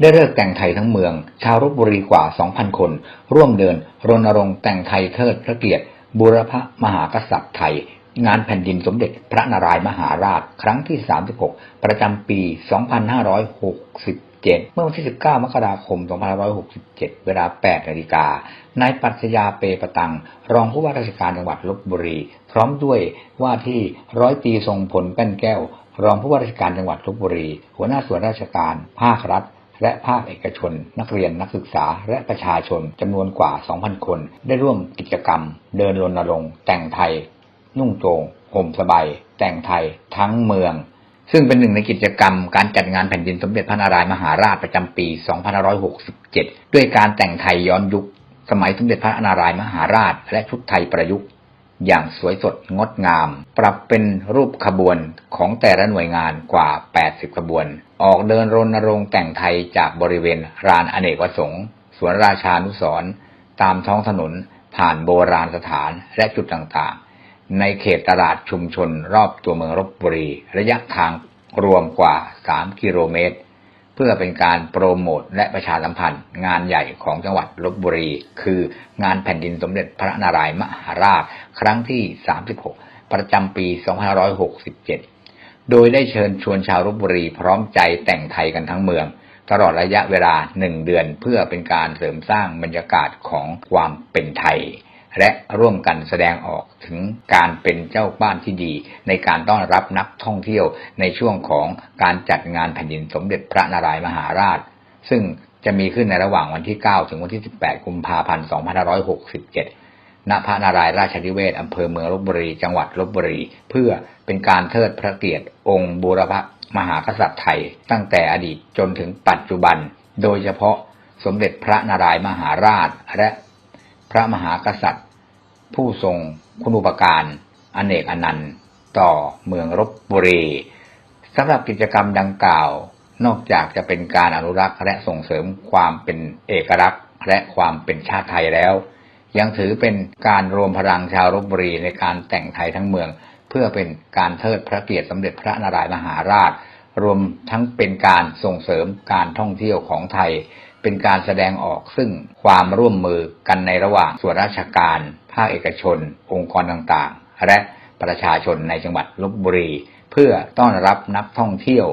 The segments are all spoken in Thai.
ได้เลิกแต่งไทยทั้งเมือง ชาวรบบุรีกว่า 2,000 คน ร่วมเดิน รณรงค์แต่งไทยเทิดพระเกียรติบูรพมหากษัตริย์ไทย งานแผ่นดินสมเด็จพระนารายมหาราช ครั้งที่ 36 ประจำปี 2567 เมื่อวันที่ 19 มกราคม 2567 เวลา 8 นาฬิกา นายปัชญาเปปตัง รองผู้ว่าราชการจังหวัดลบบุรี พร้อมด้วยว่าที่ร้อยตีทรงผลแป้นแก้ว รองผู้ว่าราชการจังหวัดลบบุรี หัวหน้าส่วนราชการ ภาครัฐ และภาคเอกชน นักเรียนนักศึกษาและประชาชนจำนวนกว่า 2,000 คน ได้ร่วมกิจกรรม เดินรณรงค์แต่งไทย นุ่งโจงห่มสบายแต่งไทยทั้งเมือง ซึ่งเป็นหนึ่งในกิจกรรมการจัดงานแผ่นดินสมเด็จพระนารายมหาราชประจำปี 2567 ด้วยการแต่งไทยย้อนยุค สมัยสมเด็จพระนารายมหาราช และชุดไทยประยุกต์ อย่างสวยสดงดงาม ปรับเป็นรูปขบวนของแต่ละหน่วยงานกว่า 80 ขบวน ออกเดินรณรงค์แต่งไทยจากบริเวณรานอเนกประสงค์สวนราชานุสรณ์ตามท้องถนนผ่านโบราณสถานและจุดต่างๆ ในเขตตลาดชุมชนรอบตัวเมืองลบบุรี ระยะทางรวมกว่า 3 กิโลเมตร เพื่อเป็นการโปรโมทและประชาสัมพันธ์ งานใหญ่ของจังหวัดลบบุรี คืองานแผ่นดินสมเด็จพระนารายมหาราช ครั้งที่ 36 ประจำปี 2567 โดยได้เชิญชวนชาวลบบุรีพร้อมใจแต่งไทยกันทั้งเมือง ตลอดระยะเวลาหนึ่งเดือนเพื่อเป็นการเสริมสร้างบรรยากาศของความเป็นไทย และร่วมกันแสดงออกถึงการเป็นเจ้าบ้านที่ดี ในการต้อนรับนักท่องเที่ยวในช่วงของการจัดงานแผ่นดินสมเด็จพระนารายมหาราช ซึ่งจะมีขึ้นในระหว่างวันที่ 9 ถึงวันที่ 18 กุมภาพันธ์ 2567 ณ พระนารายราชนิเวศอำเภอเมืองลบบุรี จังหวัดลบบุรี เพื่อเป็นการเทิดพระเกียรติองค์บูรพมหากษัตริย์ไทย ตั้งแต่อดีตจนถึงปัจจุบัน โดยเฉพาะสมเด็จพระนารายมหาราช และพระมหากษัตริย์ ผู้ทรงคุณูปการอเนกอนันต์ต่อเมืองลบบุรีสำหรับกิจกรรมดังกล่าว นอกจากจะเป็นการอนุรักษ์และส่งเสริมความเป็นเอกลักษณ์ และความเป็นชาติไทยแล้ว ยังถือเป็นการรวมพลังชาวลบบุรีในการแต่งไทยทั้งเมือง เพื่อเป็นการเทิดพระเกียรติสมเด็จพระนารายมหาราช รวมทั้งเป็นการส่งเสริมการท่องเที่ยวของไทย เป็นการแสดงออกซึ่งความร่วมมือกันในระหว่างส่วนราชการ ภาคเอกชน องค์กรต่างๆ และประชาชนในจังหวัดลบบุรี เพื่อต้อนรับนักท่องเที่ยว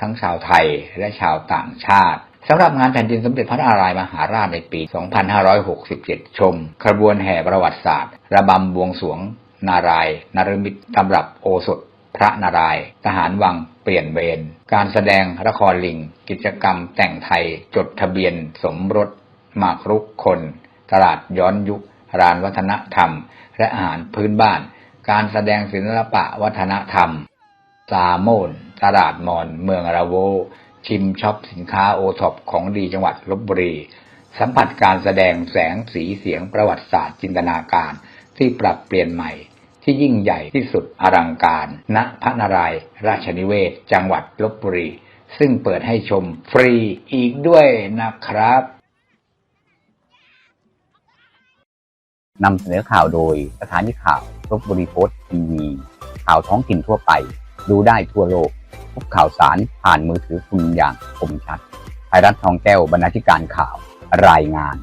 ทั้งชาวไทยและชาวต่างชาติสำหรับงานแผ่นดินสมเด็จพระนารายมหาราชในปี 2567 ชม ขบวนแห่ประวัติศาสตร์ ระบำบวงสวง นารายณ์นรมิตตำรับโอสถ พระนารายณทหารวัง เปลี่ยนเวร การแสดงละครลิง กิจกรรมแต่งไทย จดทะเบียนสมรสหมากรุกคน ตลาดย้อนยุค รานวัฒนธรรม และอาหารพื้นบ้าน การแสดงศิลปะวัฒนธรรม ซาโมน ตลาดมอน เมืองระโว ชิมช็อปสินค้าโอท็อปของดีจังหวัดลบบุรี สัมผัสการแสดงแสงสีเสียงประวัติศาสตร์จินตนาการ ที่ปรับเปลี่ยนใหม่ที่ยิ่งใหญ่ที่สุดอลังการ ณพระนารายณ์ราชนิเวศ จังหวัดลบบุรี ซึ่งเปิดให้ชมฟรีอีกด้วยนะครับ นำเสนอข่าวโดยสถานีข่าวลบบุรีโพสต์ทีวีข่าวท้องถิ่นทั่วไป ดูได้ทั่วโลกพบข่าวสารผ่านมือถือคุณอย่างคมชัดไทยรัฐทองแก้วบรรณาธิการข่าวรายงาน